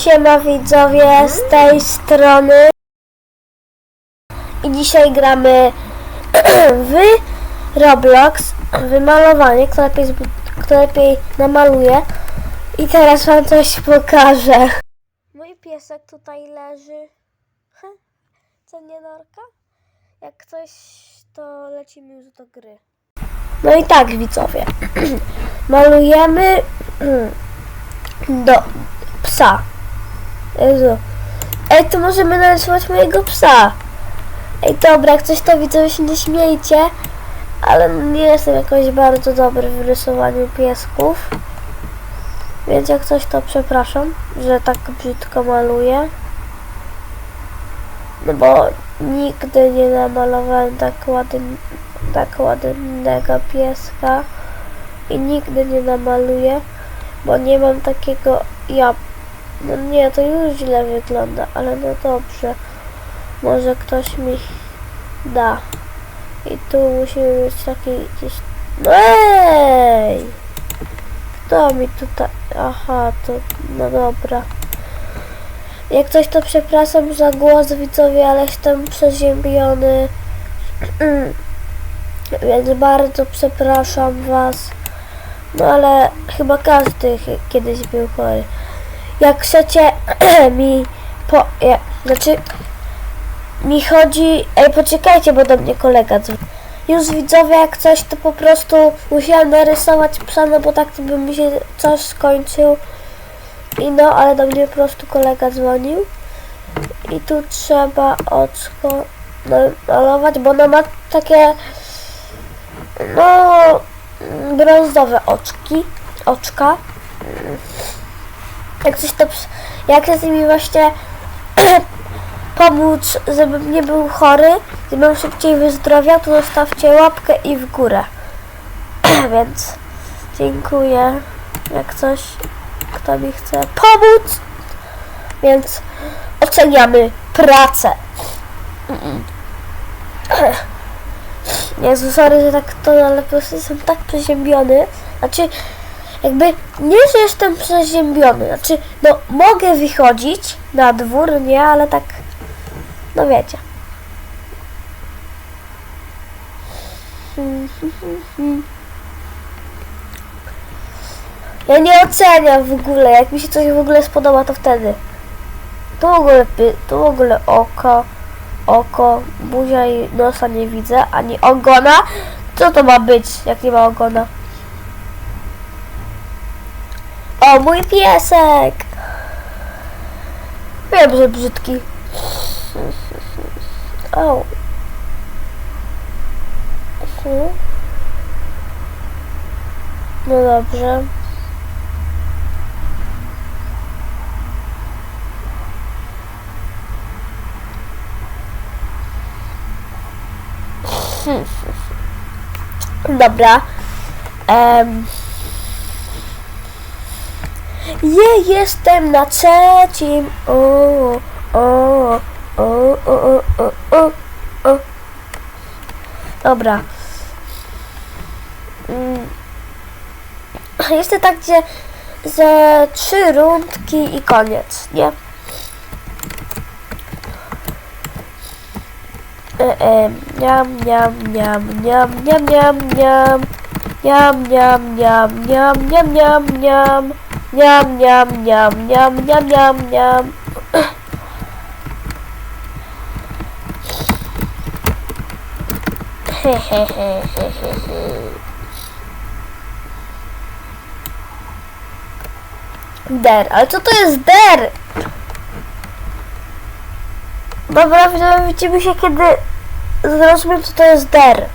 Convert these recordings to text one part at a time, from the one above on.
Siema widzowie z tej strony i dzisiaj gramy w Roblox wymalowanie, kto lepiej, kto lepiej namaluje i teraz wam coś pokażę. Mój piesek tutaj leży. Co nie norka? Jak coś to lecimy już do gry. No i tak widzowie. Malujemy do psa. Ej, to możemy narysować mojego psa. Ej, dobra, jak coś to widzę, się nie śmiejcie, ale nie jestem jakoś bardzo dobry w rysowaniu piesków. Więc jak coś to przepraszam, że tak brzydko maluję. No bo nigdy nie namalowałem tak, tak ładnego pieska i nigdy nie namaluję, bo nie mam takiego ja. No nie, to już źle wygląda, ale no dobrze. Może ktoś mi da. I tu musimy mieć taki gdzieś... No ej! Kto mi tutaj... Aha, to... No dobra. Jak coś to przepraszam za głos widzowie, ale jestem przeziębiony. Więc bardzo przepraszam was. No ale chyba każdy kiedyś był chory. Jak chcecie mi po... Ja, znaczy... Mi chodzi... Ej, poczekajcie, bo do mnie kolega dzwoni. Już widzowie, jak coś, to po prostu musiałam narysować psa, no bo tak to by mi się coś skończył. I no, ale do mnie po prostu kolega dzwonił. I tu trzeba oczko malować, bo ona ma takie no brązowe oczki, oczka. Jak coś to, jak chcę z nimi właśnie pomóc, żebym nie był chory, żebym szybciej wyzdrowiał, to zostawcie łapkę i w górę. Więc dziękuję. Jak coś, kto mi chce pomóc. Więc oceniamy pracę. Jezu, sorry, że tak to, ale po prostu jestem tak przeziębiony. Znaczy, jakby nie, że jestem przeziębiony. Znaczy, no mogę wychodzić na dwór, nie, ale tak, no wiecie. Ja nie oceniam w ogóle, jak mi się coś w ogóle spodoba, to wtedy. Tu w ogóle, tu w ogóle oko, oko, buzia i nosa nie widzę, ani ogona. Co to ma być, jak nie ma ogona? Mój piesek! Wiem, że brzydki. O. No dobrze. Dobra. Em. Je, jestem na trzecim. O, o, o, o, o, o, o, o. Dobra. Mm. Jestem tak, gdzie ze trzy rundki i koniec, nie? E, e, Niam, niam, niam, niam, niam, niam, niam. Niam, niam, niam, niam, niam, niam, niam. Niam, niam, niam, niam, niam, niam, niam. Der, ale co to jest der? Dobra, widzimy się kiedy zrozumiem co to jest der.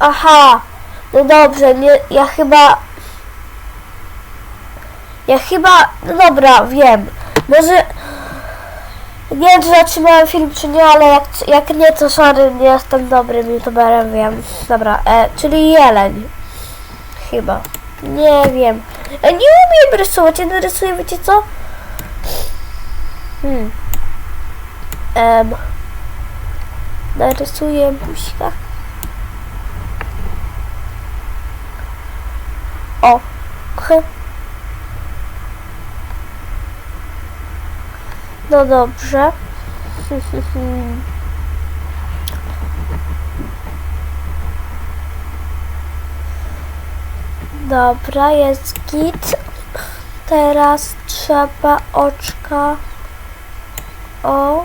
Aha, no dobrze, nie, ja chyba... Ja chyba, no dobra, wiem. Może Nie wiem, czy zatrzymałem film, czy nie, ale jak, jak nie, to sorry, nie jestem dobrym youtuberem, wiem. Dobra, e, czyli jeleń. Chyba. Nie wiem. E, nie umiem rysować, ja narysuję, wiecie co? Hmm. Em. Narysuję buźka. O. H. No dobrze. Dobra, jest git. Teraz trzeba oczka. O.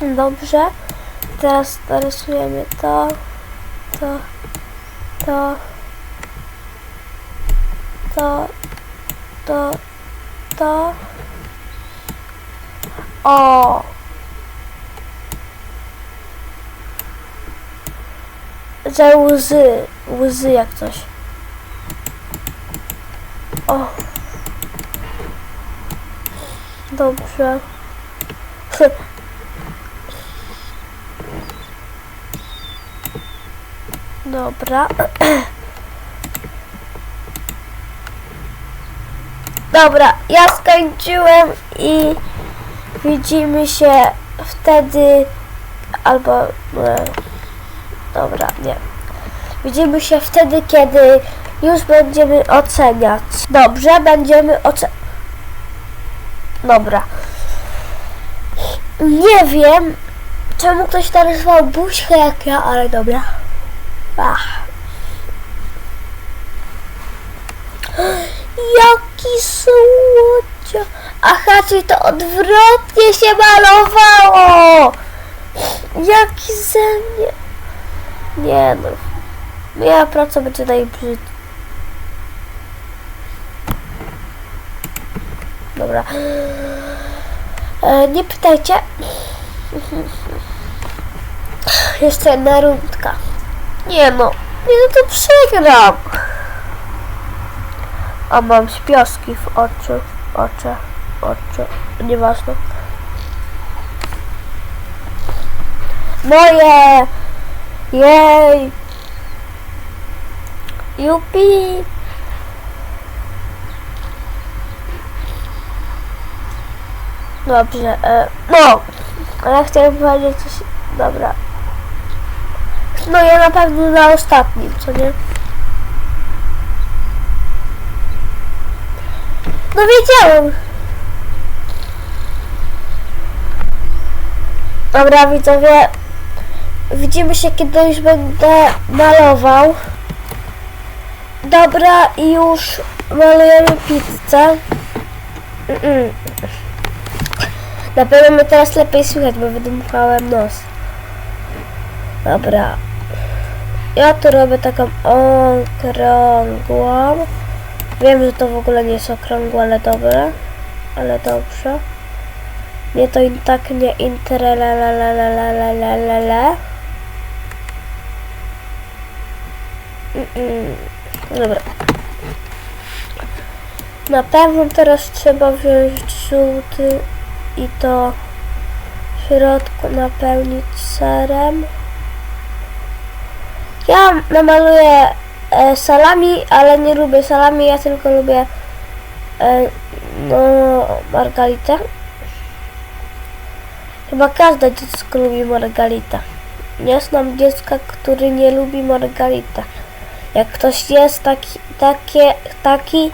Dobrze. Teraz narysujemy to, to, to, to, to, to. O! Że łzy, łzy jak coś. O! Dobrze. Dobra. Dobra, ja skończyłem i widzimy się wtedy albo e, dobra, nie. Widzimy się wtedy, kiedy już będziemy oceniać. Dobrze, będziemy oceniać. Dobra. Nie wiem, czemu ktoś narysował buźkę jak ja, ale dobra. Ach. Jaki słodzio. Aha, czyli to odwrotnie się malowało. Jaki ze mnie. Nie no. Moja praca będzie najbrzyd. Dobra. E, nie pytajcie. Jeszcze jedna rundka. Nie no, nie no to przegram. A mam śpioski w oczach, w oczy, nieważne. Moje! Jej! Jupi! Dobrze, e, no! A ja chciałem powiedzieć coś, dobra. No ja na pewno na ostatnim, co nie? No wiedziałem. Dobra widzowie, widzimy się kiedy już będę malował. Dobra i już malujemy pizzę. Mm-mm. Na pewno mnie teraz lepiej słychać, bo wydmuchałem nos. Dobra. Ja tu robię taką okrągłą. Wiem, że to w ogóle nie jest okrągłe, ale dobre. Ale dobrze. Nie to i tak nie interelelelelelelele. Mm-mm. Dobra. Na pewno teraz trzeba wziąć żółty i to w środku napełnić serem. Ja namaluję e, salami, ale nie lubię salami, ja tylko lubię e, no, margaritę. Chyba każde dziecko lubi margaritę. Nie znam dziecka, który nie lubi margaritę. Jak ktoś jest taki, takie, taki,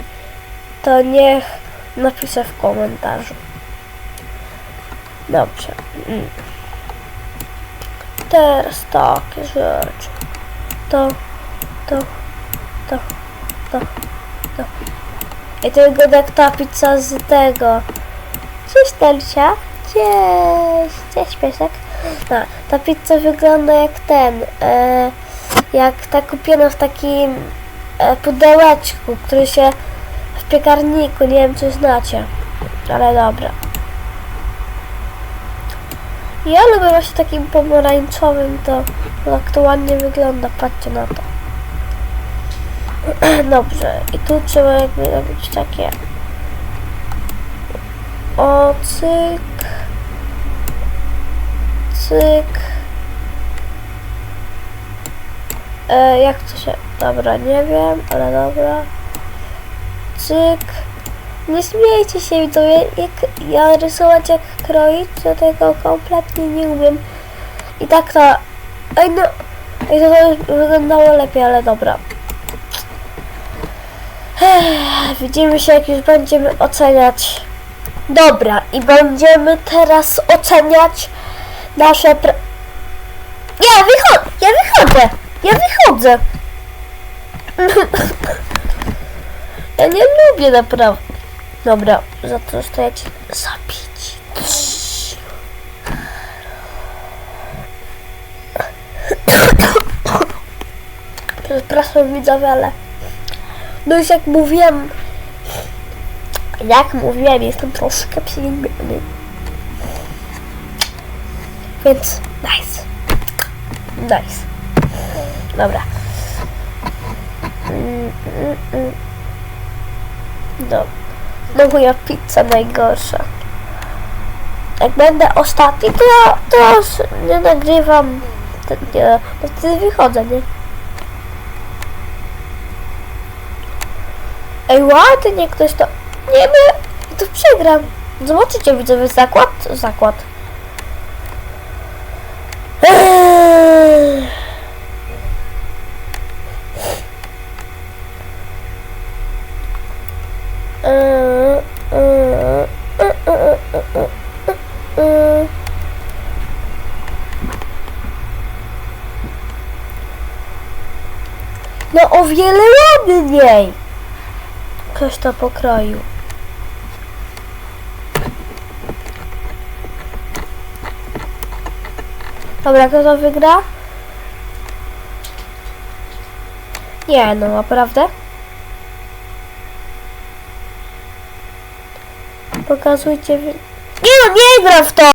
to niech napisze w komentarzu. Dobrze. Mm. Teraz takie rzeczy. To, to, to, to, to. I to wygląda jak ta pizza z tego. Cześć Telcia. Cześć. Cześć piesek. No, ta pizza wygląda jak ten. E, jak ta kupiona w takim e, pudełeczku, który się w piekarniku, nie wiem czy znacie. Ale dobra. Ja lubię właśnie takim pomarańczowym, to jak to ładnie wygląda, patrzcie na to. Dobrze, i tu trzeba jakby robić takie o cyk cyk. E, jak to się, dobra, nie wiem, ale dobra. Cyk nie śmiejcie się widzowie, jak ja rysować jak kroić, to tego kompletnie nie umiem. I tak to ej no. Ej to, to już wyglądało lepiej, ale dobra. Ech, widzimy się jak już będziemy oceniać. Dobra, i będziemy teraz oceniać nasze pra... Ja wychodzę, ja wychodzę, ja wychodzę. ja nie lubię naprawdę. Dobra, za to stajecie zabić. Przepraszam widzowie, ale no już jak mówiłem, jak mówiłem, jestem troszkę przygnębiony. Więc nice. Nice. Dobra. Mm, mm, mm. No. Moja pizza najgorsza. Jak będę ostatni, to ja, to już nie nagrywam. To, nie, to wtedy wychodzę, nie? Ej, ładnie ktoś to... Nie my, to przegram. Zobaczycie widzowie zakład? Zakład. Wiele ładniej. Ktoś to pokroił. Dobra, kto to wygra? Nie, no naprawdę? Pokazujcie. Nie no, nie gram w to!